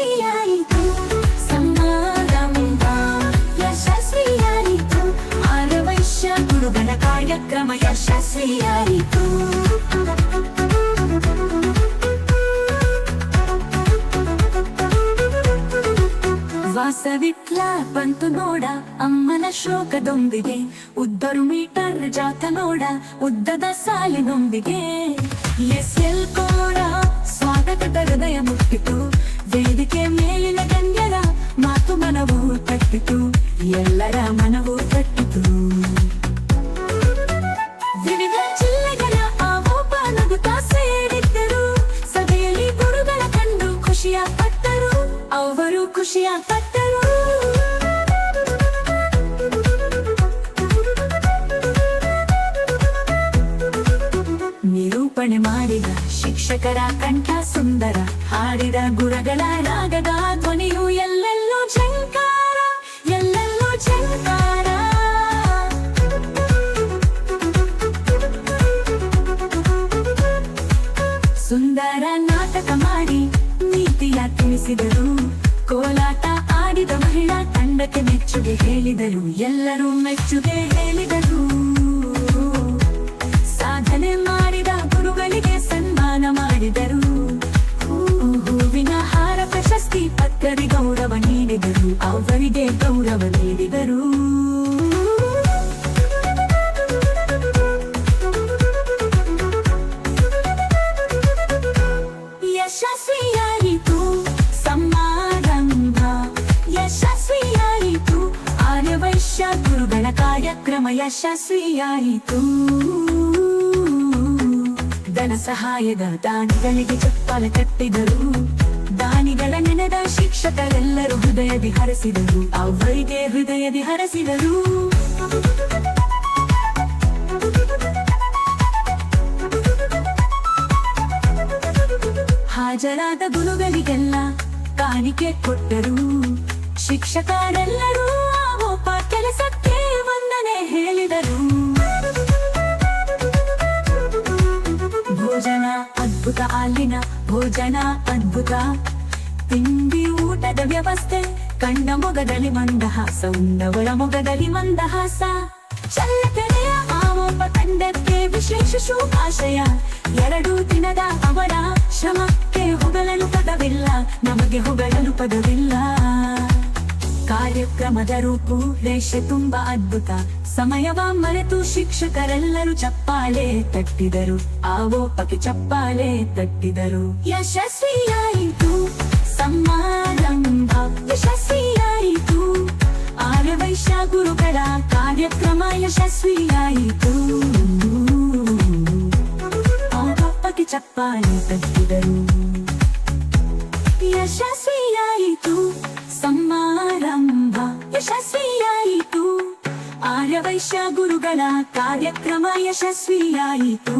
ಯಶಸ್ವಿಯಾಯಿತು ಸಮಾರಂಭ ಯಶಸ್ವಿಯಾಯಿತು ಆರವೈಶ್ಯ ಗುರುಗಳ ಕಾರ್ಯಕ್ರಮ ಯಶಸ್ವಿಯಾಯಿತು ವಾಸವಿಟ್ಲ ಬಂತು ನೋಡ ಅಮ್ಮನ ಶೋಕದೊಂದಿಗೆ ಉದ್ದರು ಮೀಟರ್ ಜಾತ ನೋಡ ಉದ್ದದ ಸಾಲಿನೊಂದಿಗೆ ಎಸ್ ಎಲ್ ಕೋರ ಸ್ವಾಗತದ ಹೃದಯ ಮುಟ್ಟಿತು ತಟ್ಟಿತು ಎಲ್ಲರ ಮನವು ತಟ್ಟಿತು ಸಭೆಯಲ್ಲಿ ಖುಷಿಯ ಪಟ್ಟರು ಅವರು ಖುಷಿಯ ನಿರೂಪಣೆ ಮಾಡಿದ ಶಿಕ್ಷಕರ ಕಂಠ ಸುಂದರ. ಹಾಡಿದ ಗುರುಗಳ ರಾಗದ ನೀತಿಯ ತಿಳಿಸಿದರು ಕೋಲಾಟ ಆಡಿದ ಮಹಿಳಾ ತಂಡಕ್ಕೆ ಮೆಚ್ಚುಗೆ ಹೇಳಿದರು. ಎಲ್ಲರೂ ಮೆಚ್ಚುಗೆ ಹೇಳಿದರು. ಸಾಧನೆ ಮಾಡಿದ ಗುರುಗಳಿಗೆ ಸನ್ಮಾನ ಮಾಡಿದರು. ಕಾರ್ಯಕ್ರಮ ಯಶಸ್ವಿಯಾಯಿತು. ಧನ ಸಹಾಯದ ದಾನಿಗಳಿಗೆ ಚಪ್ಪಾಲ ಕಟ್ಟಿದರು. ದಾನಿಗಳ ನೆನೆದ ಶಿಕ್ಷಕರೆಲ್ಲರೂ ಹೃದಯದಿ ಹರಸಿದರು. ಅವರಿಗೆ ಹೃದಯದಿ ಹರಸಿದರು. ಹಾಜರಾದ ಗುರುಗಳಿಗೆಲ್ಲ ಕಾಣಿಕೆ ಕೊಟ್ಟರು. ಶಿಕ್ಷಕರೆಲ್ಲರೂ ಅದ್ಭುತ ಅಲ್ಲಿನ ಭೋಜನ ಅದ್ಭುತ. ತಿಂಡಿ ಊಟದ ವ್ಯವಸ್ಥೆ, ಕಂಡ ಮೊಗದಲ್ಲಿ ಮಂದಹಾಸ ಉಂಡವರ ಮೊಗದಲ್ಲಿ ಮಂದಹಾಸ. ಚಲ್ಲಕೆರೆಯ ಆವೊಬ್ಬ ತಂಡಕ್ಕೆ ವಿಶೇಷ ಶುಭಾಶಯ. ಎರಡು ದಿನದ ಅವರ ಶ್ರಮಕ್ಕೆ ಹೊಗಳಲು ಪದವಿಲ್ಲ, ನಮಗೆ ಹೊಗಳಲು ಪದವಿಲ್ಲ. ಕಾರ್ಯಕ್ರಮದ ದೇಶ ತುಂಬಾ ಅದ್ಭುತ. ಸಮಯವ ಮರೆತು ಶಿಕ್ಷಕರೆಲ್ಲರೂ ಚಪ್ಪಾಳೆ ತಟ್ಟಿದರು. ಆವೋಪಕ್ಕೆ ಚಪ್ಪಾಳೆ ತಟ್ಟಿದರು. ಯಶಸ್ವಿಯಾಯಿತು ಸಮಾರಂಭ, ಯಶಸ್ವಿಯಾಯಿತು. ಆರ್ಯವೈಶ್ಯ ಗುರುಗಳ ಕಾರ್ಯಕ್ರಮ ಯಶಸ್ವಿಯಾಯಿತು. ಆವೋಪಕ್ಕೆ ಚಪ್ಪಾಳೆ ತಟ್ಟಿದರು. ಯಶಸ್ವಿಯಾಯಿತು ಸಮಾರಂಭ ಯಶಸ್ವಿಯಾಯಿತು ಆರ್ಯವೈಶ್ಯ ಗುರುಗಳ ಕಾರ್ಯಕ್ರಮ ಯಶಸ್ವಿಯಾಯಿತು